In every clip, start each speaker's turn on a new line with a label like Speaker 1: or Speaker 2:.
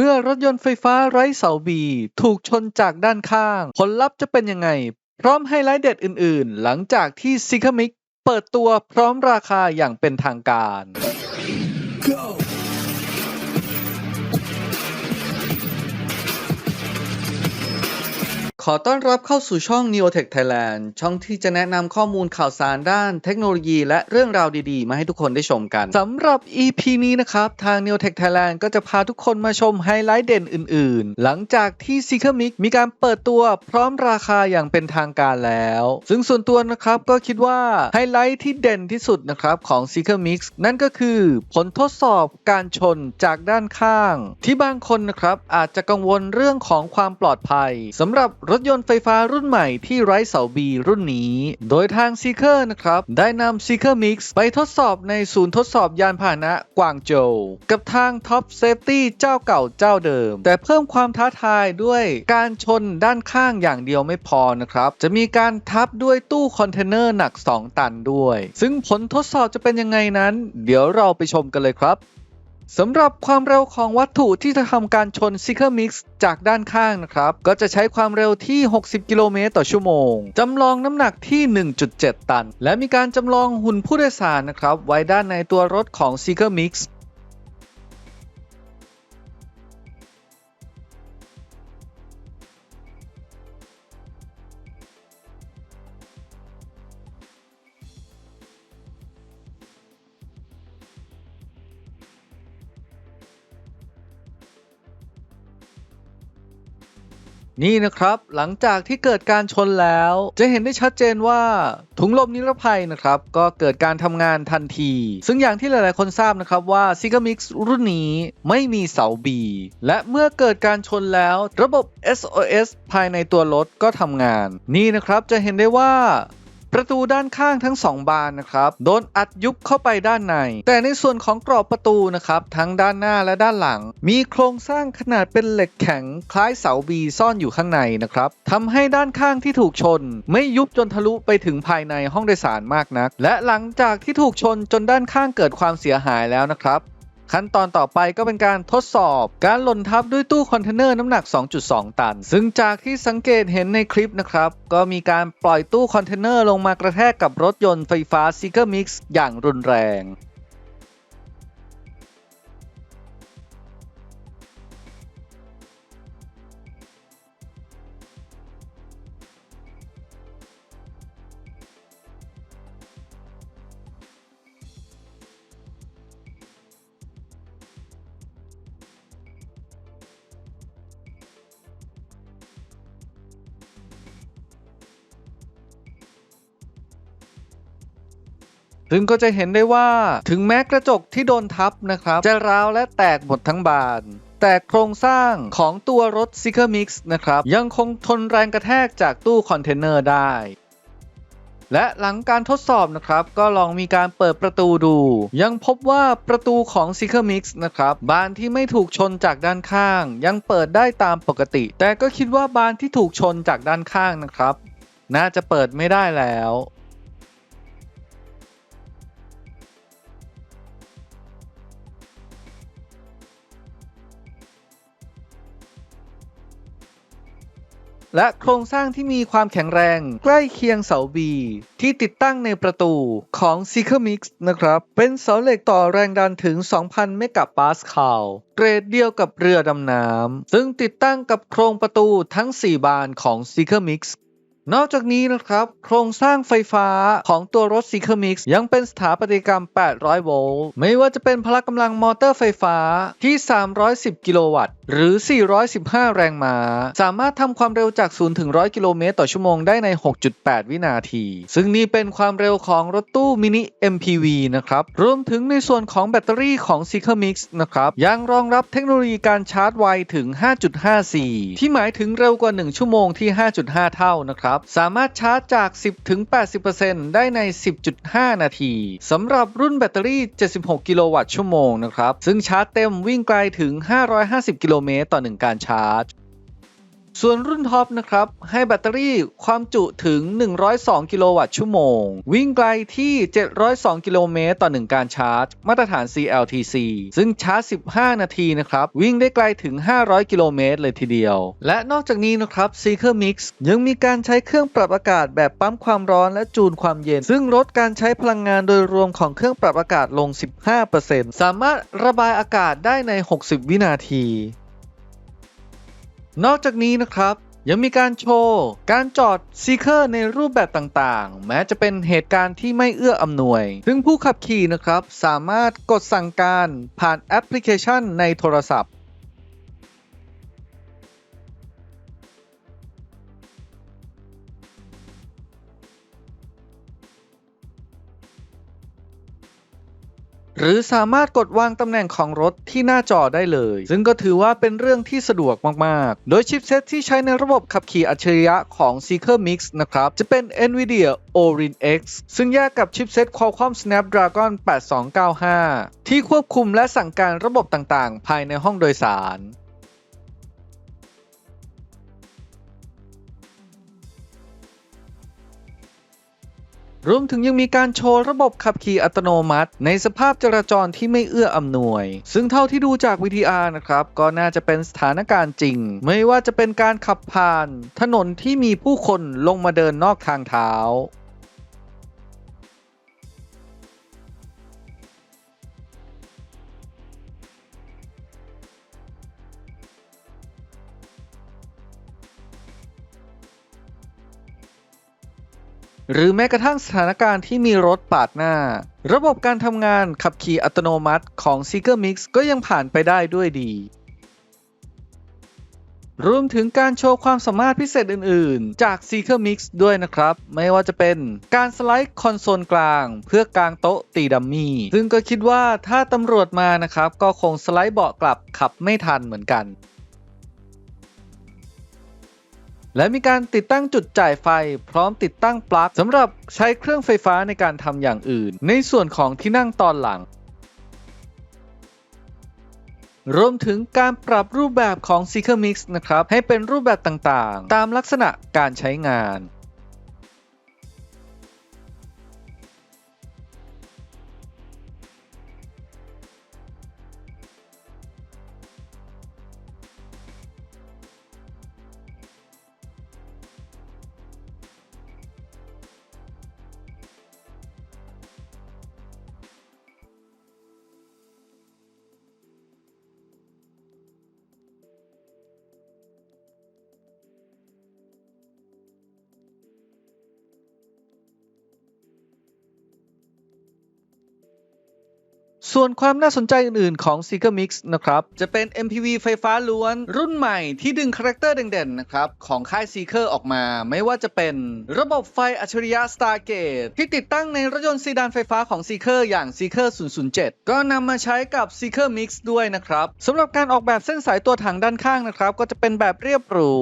Speaker 1: เมื่อรถยนต์ไฟฟ้าไร้เสาบี ถูกชนจากด้านข้าง ผลลัพธ์จะเป็นยังไง พร้อมไฮไลท์เด็ดอื่นๆ หลังจากที่ซิคามิกเปิดตัวพร้อมราคาอย่างเป็นทางการ ขอต้อนรับเข้าสู่ช่อง Neotech Thailand ช่องที่จะแนะนำข้อมูลข่าวสารด้านเทคโนโลยีและเรื่องราวดีๆ มาให้ทุกคนได้ชมกันสำหรับ EP นี้นะครับ ทาง Neotech Thailand ก็จะพาทุกคนมาชมไฮไลท์เด่นอื่นๆ หลังจากที่ s e e k e r Mix มีการเปิดตัวพร้อมราคาอย่างเป็นทางการแล้ว ซึ่งส่วนตัวนะครับก็คิดว่าไฮไลท์ที่เด่นที่สุดนะครับของ s e e k e r Mix นั่นก็คือผลทดสอบการชนจากด้านข้าง ที่บางคนนะครับอาจจะกังวลเรื่องของความปลอดภัยสำหรับรถยนต์ไฟฟ้ารุ่นใหม่ที่ไร้เสาบีรุ่นนี้ โดยทาง Seeker นะครับ ได้นำ Seeker Mix ไปทดสอบในศูนย์ทดสอบยานพาหนะกวางโจว กับทาง Top Safety เจ้าเก่าเจ้าเดิม แต่เพิ่มความท้าทายด้วยการชนด้านข้างอย่างเดียวไม่พอนะครับ จะมีการทับด้วยตู้คอนเทนเนอร์หนัก 2 ตันด้วย ซึ่งผลทดสอบจะเป็นยังไงนั้น เดี๋ยวเราไปชมกันเลยครับ สำหรับความเร็วของวัตถุที่จะทำการชนซีเคร็มิกซ์จากด้านข้างนะครับ ก็จะใช้ความเร็วที่ 60 กิโลเมตรต่อชั่วโมง จำลองน้ำหนักที่ 1.7 ตัน และมีการจำลองหุ่นผู้โดยสารนะครับ ไว้ด้านในตัวรถของซีเคร็มิกซ์ นี่นะครับ หลังจากที่เกิดการชนแล้ว จะเห็นได้ชัดเจนว่าถุงลมนิรภัยนะครับก็เกิดการทำงานทันที ซึ่งอย่างที่หลายๆ คนทราบนะครับว่า s i g a Mix รุ่นนี้ไม่มีเสาบีและเมื่อเกิดการชนแล้ว ระบบ SOS ภายในตัวรถก็ทำงาน นี่นะครับจะเห็นได้ว่า ประตูด้านข้างทั้ง 2 บานนะครับโดนอัดยุบเข้าไปด้านใน แต่ในส่วนของกรอบประตูนะครับทั้งด้านหน้าและด้านหลัง มีโครงสร้างขนาดเป็นเหล็กแข็งคล้ายเสาบีซ่อนอยู่ข้างในนะครับทำให้ด้านข้างที่ถูกชน ไม่ยุบจนทะลุไปถึงภายในห้องโดยสารมากนัก และหลังจากที่ถูกชนจนด้านข้างเกิดความเสียหายแล้วนะครับ ขั้นตอนต่อไปก็เป็นการทดสอบ การหล่นทับด้วยตู้คอนเทนเนอร์น้ำหนัก 2.2 ตัน ซึ่งจากที่สังเกตเห็นในคลิปนะครับ ก็มีการปล่อยตู้คอนเทนเนอร์ลงมากระแทกกับรถยนต์ไฟฟ้า s e e k e r Mix อย่างรุนแรง ซึ่งก็จะเห็นได้ว่าถึงแม้กระจกที่โดนทับนะครับ จะร้าวและแตกหมดทั้งบานแต่โครงสร้างของตัวรถ s e e k e r Mix นะครับ ยังคงทนแรงกระแทกจากตู้คอนเทนเนอร์ได้ และหลังการทดสอบนะครับ ก็ลองมีการเปิดประตูดู ยังพบว่าประตูของ s e e k e r Mix นะครับ บานที่ไม่ถูกชนจากด้านข้าง ยังเปิดได้ตามปกติ แต่ก็คิดว่าบานที่ถูกชนจากด้านข้างนะครับ น่าจะเปิดไม่ได้แล้ว และโครงสร้างที่มีความแข็งแรงใกล้เคียงเสาบีที่ติดตั้งในประตูของ s e e k e r Mix นะครับ เป็นเสาเหล็กต่อแรงดันถึง 2,000 เมกะปาสคาลเกรดเดียวกับเรือดำน้ำซึ่งติดตั้งกับโครงประตูทั้ง 4 บานของ s e e k e r Mix นอกจากนี้นะครับ โครงสร้างไฟฟ้าของตัวรถ s e e k e r Mix ยังเป็นสถาปัตยกรรม 800 โวลต์ ไม่ว่าจะเป็นพละกำลังมอเตอร์ไฟฟ้าที่ 310 กิโลวัตต์ หรือ 415 แรงม้า สามารถทำความเร็วจาก 0 ถึง 100 กิโลเมตรต่อชั่วโมงได้ใน 6.8 วินาที ซึ่งนี่เป็นความเร็วของรถตู้มินิ MPV นะครับ รวมถึงในส่วนของแบตเตอรี่ของ s e e k e r Mix นะครับ ยังรองรับเทคโนโลยีการชาร์จไวถึง 5.54 ที่หมายถึงเร็วกว่า 1 ชั่วโมงที่ 5.5 เท่านะครับสามารถชาร์จจาก 10ถึง80%ได้ใน 10.5 นาที สำหรับรุ่นแบตเตอรี่ 76 กิโลวัตต์ชั่วโมงนะครับ ซึ่งชาร์จเต็มวิ่งไกลถึง 550 กิโลเมตรต่อ 1 การชาร์จ ส่วนรุ่นท็อปนะครับ ให้แบตเตอรี่ความจุถึง 102 กิโลวัตต์ชั่วโมง วิ่งไกลที่ 702 กิโลเมตรต่อ 1 การชาร์จ มาตรฐาน CLTC ซึ่งชาร์จ 15 นาทีนะครับ วิ่งได้ไกลถึง 500 กิโลเมตรเลยทีเดียว และนอกจากนี้นะครับ Seeker Mix ยังมีการใช้เครื่องปรับอากาศแบบปั๊มความร้อนและจูนความเย็น ซึ่งลดการใช้พลังงานโดยรวมของเครื่องปรับอากาศลง 15%สามารถระบายอากาศได้ใน 60 วินาที นอกจากนี้นะครับยังมีการโชว์ การจอดซีเคอร์ในรูปแบบต่างๆ แม้จะเป็นเหตุการณ์ที่ไม่เอื้ออำนวย ซึ่งผู้ขับขี่นะครับ สามารถกดสั่งการผ่านแอปพลิเคชันในโทรศัพท์ หรือสามารถกดวางตำแหน่งของรถที่หน้าจอได้เลย ซึ่งก็ถือว่าเป็นเรื่องที่สะดวกมาก ๆ โดยชิปเซตที่ใช้ในระบบขับขี่อัจฉริยะของ Seeker Mix นะครับ จะเป็น NVIDIA Orin X ซึ่งแยกกับชิปเซต Qualcomm Snapdragon 8295 ที่ควบคุมและสั่งการระบบต่าง ๆ ภายในห้องโดยสาร รวมถึงยังมีการโชว์ระบบขับขี่อัตโนมัติ ในสภาพจราจรที่ไม่เอื้ออำนวย ซึ่งเท่าที่ดูจาก VTR นะครับ ก็น่าจะเป็นสถานการณ์จริง ไม่ว่าจะเป็นการขับผ่าน ถนนที่มีผู้คนลงมาเดินนอกทางเท้า หรือแม้กระทั่งสถานการณ์ที่มีรถปาดหน้า ระบบการทำงานขับขี่อัตโนมัติของ Seeker Mix ก็ยังผ่านไปได้ด้วยดี รวมถึงการโชว์ความสามารถพิเศษอื่น ๆ จาก Seeker Mix ด้วยนะครับ ไม่ว่าจะเป็นการสไลด์คอนโซลกลาง เพื่อกางโต๊ะตีดัมมี่ ซึ่งก็คิดว่าถ้าตำรวจมานะครับ ก็คงสไลด์เบาะกลับขับไม่ทันเหมือนกัน และมีการติดตั้งจุดจ่ายไฟ พร้อมติดตั้งปลั๊กสำหรับใช้เครื่องไฟฟ้าในการทำอย่างอื่น ในส่วนของที่นั่งตอนหลัง รวมถึงการปรับรูปแบบของ Seeker Mix นะครับ ให้เป็นรูปแบบต่างๆ ตามลักษณะการใช้งาน ส่วนความน่าสนใจอื่นๆของ Seeker Mix นะครับ จะเป็น MPV ไฟฟ้าล้วน รุ่นใหม่ที่ดึงคาแรคเตอร์เด่นๆนะครับของค่าย Seeker ออกมา ไม่ว่าจะเป็นระบบไฟอัจฉริยะ Stargate ที่ติดตั้งในรถยนต์ซีดานไฟฟ้าของ Seeker อย่าง Seeker 007 ก็นำมาใช้กับ Seeker Mix ด้วยนะครับสำหรับการออกแบบเส้นสายตัวถังด้านข้างนะครับก็จะเป็นแบบเรียบหรู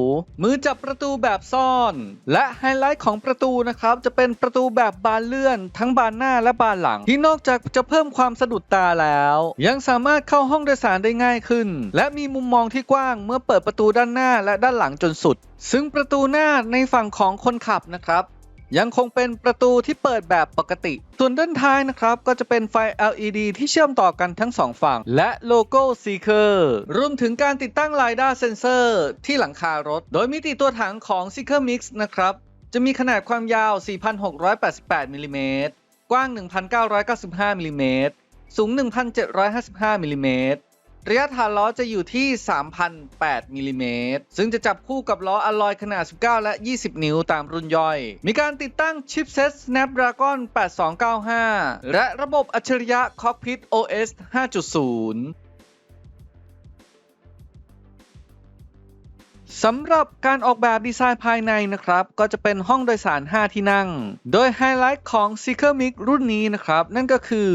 Speaker 1: มือจับประตูแบบซ่อน และไฮไลท์ของประตูนะครับจะเป็นประตูแบบบานเลื่อน ทั้งบานหน้าและบานหลัง ที่นอกจากจะเพิ่มความสะดุดตาแล้ว ยังสามารถเข้าห้องโดยสารได้ง่ายขึ้น และมีมุมมองที่กว้างเมื่อเปิดประตูด้านหน้าและด้านหลังจนสุด ซึ่งประตูหน้าในฝั่งของคนขับนะครับยังคงเป็นประตูที่เปิดแบบปกติ ส่วนด้านท้ายนะครับก็จะเป็นไฟ LED ที่เชื่อมต่อกันทั้งสองฝั่ง และโลโก้ Seeker รวมถึงการติดตั้ง LiDAR Sensor ที่หลังคารถ โดยมิติตัวถังของ Seeker Mix นะครับ จะมีขนาดความยาว 4,688มิลลิเมตรกว้าง 1,995มิลลิเมตร สูง 1,755มิลลิเมตรระยะฐานล้อจะอยู่ที่ 3,008มิลลิเมตร ซึ่งจะจับคู่กับล้ออลลอยขนาด 19 และ 20 นิ้วตามรุ่นย่อย มีการติดตั้งชิปเซต Snapdragon 8295 และระบบอัจฉริยะ Cockpit OS 5.0 สำหรับการออกแบบดีไซน์ภายในนะครับ ก็จะเป็นห้องโดยสาร 5 ที่นั่ง โดยไฮไลท์ของ Seeker Mix รุ่นนี้นะครับ นั่นก็คือ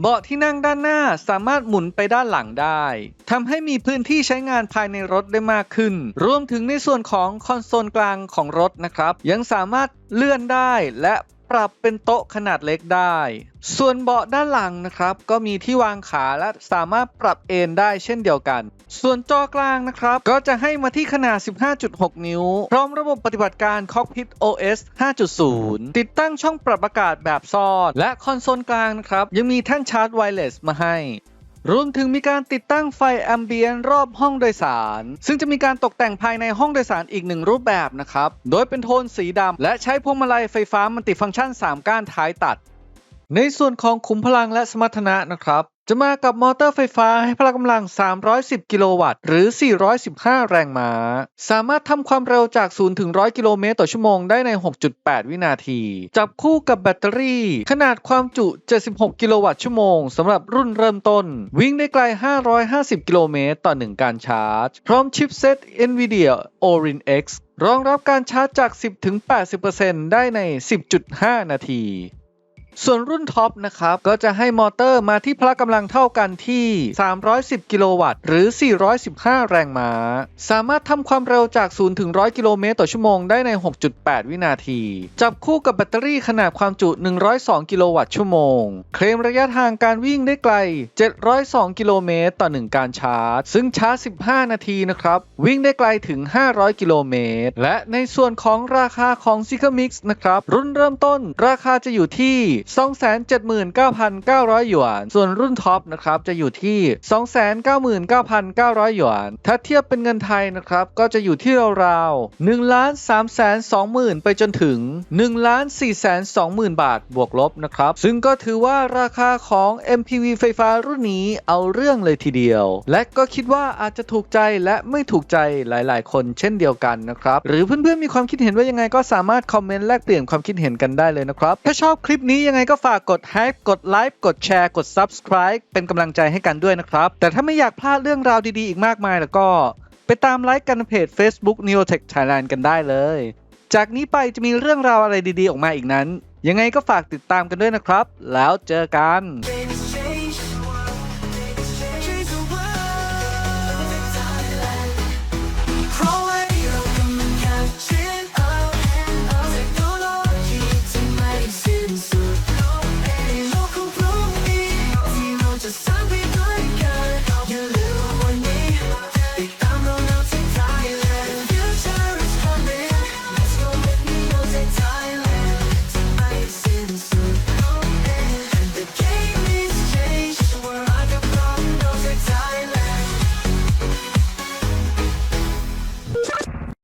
Speaker 1: เบาะที่นั่งด้านหน้าสามารถหมุนไปด้านหลังได้ทำให้มีพื้นที่ใช้งานภายในรถได้มากขึ้น รวมถึงในส่วนของคอนโซลกลางของรถนะครับ ยังสามารถเลื่อนได้และ ปรับเป็นโต๊ะขนาดเล็กได้ ส่วนเบาะด้านหลังนะครับ ก็มีที่วางขาและสามารถปรับเอนได้เช่นเดียวกัน ส่วนจอกลางนะครับ ก็จะให้มาที่ขนาด 15.6 นิ้ว พร้อมระบบปฏิบัติการ Cockpit OS 5.0 ติดตั้งช่องปรับอากาศแบบซ่อน และคอนโซลกลางนะครับ ยังมีแท่นชาร์จไวเลสมาให้ รวมถึงมีการติดตั้งไฟแอมเบียนรอบห้องโดยสาร ซึ่งจะมีการตกแต่งภายในห้องโดยสารอีกหนึ่งรูปแบบนะครับ โดยเป็นโทนสีดำและใช้พวงมาลัยไฟฟ้ามันติฟังก์ชัน 3 ก้านท้ายตัด ในส่วนของขุมพลังและสมรรถนะนะครับ จะมากับมอเตอร์ไฟฟ้าให้พละกำลัง 310 กิโลวัตต์ หรือ 415 แรงม้า สามารถทำความเร็วจาก 0 ถึง 100 กิโลเมตรต่อชั่วโมงได้ใน 6.8 วินาที จับคู่กับแบตเตอรี่ ขนาดความจุ 76 กิโลวัตต์ชั่วโมงสำหรับรุ่นเริ่มต้น วิ่งได้ไกล 550 กิโลเมตรต่อ 1 การชาร์จ พร้อมชิปเซต NVIDIA Orin X รองรับการชาร์จจาก 10-80%ได้ใน 10.5 นาที ส่วนรุ่นท็อปนะครับ ก็จะให้มอเตอร์มาที่พละกำลังเท่ากันที่ 310 กิโลวัตต์ หรือ 415 แรงม้า สามารถทำความเร็วจาก 0 ถึง 100 กิโลเมตรต่อชั่วโมงได้ใน 6.8 วินาที จับคู่กับแบตเตอรี่ขนาดความจุ 102 กิโลวัตต์ชั่วโมง เคลมระยะทางการวิ่งได้ไกล 702 กิโลเมตรต่อ 1 การชาร์จ ซึ่งชาร์จ 15 นาทีนะครับ วิ่งได้ไกลถึง 500 กิโลเมตร และในส่วนของราคาของ z i g a Mix นะครับ รุ่นเริ่มต้นราคาจะอยู่ที่279,900 หยวน ส่วนรุ่นท็อปนะครับจะอยู่ที่ 299,900 หยวน ถ้าเทียบเป็นเงินไทยนะครับก็จะอยู่ที่ราวๆ1ล้าน3แสน20,000ไปจนถึง1ล้าน4แสน20,000บาทบวกลบนะครับ ซึ่งก็ถือว่าราคาของ MPV ไฟฟ้ารุ่นนี้เอาเรื่องเลยทีเดียว และก็คิดว่าอาจจะถูกใจและไม่ถูกใจหลาย ๆ คนเช่นเดียวกันนะครับ หรือเพื่อนๆมีความคิดเห็นว่ายังไงก็สามารถคอมเมนต์แลกเปลี่ยนความคิดเห็นกันได้เลยนะครับ ถ้าชอบคลิปนี้ยังังไงก็ฝากกดแฮกดไลค์กดแชร์กด Subscribe เป็นกำลังใจให้กันด้วยนะครับ แต่ถ้าไม่อยากพลาดเรื่องราวดีๆ อีกมากมายแล้วก็ ไปตามไลค์กันเพจ Facebook Neotech Thailand กันได้เลย จากนี้ไปจะมีเรื่องราวอะไรดีๆ ออกมาอีกนั้น ยังไงก็ฝากติดตามกันด้วยนะครับ แล้วเจอกัน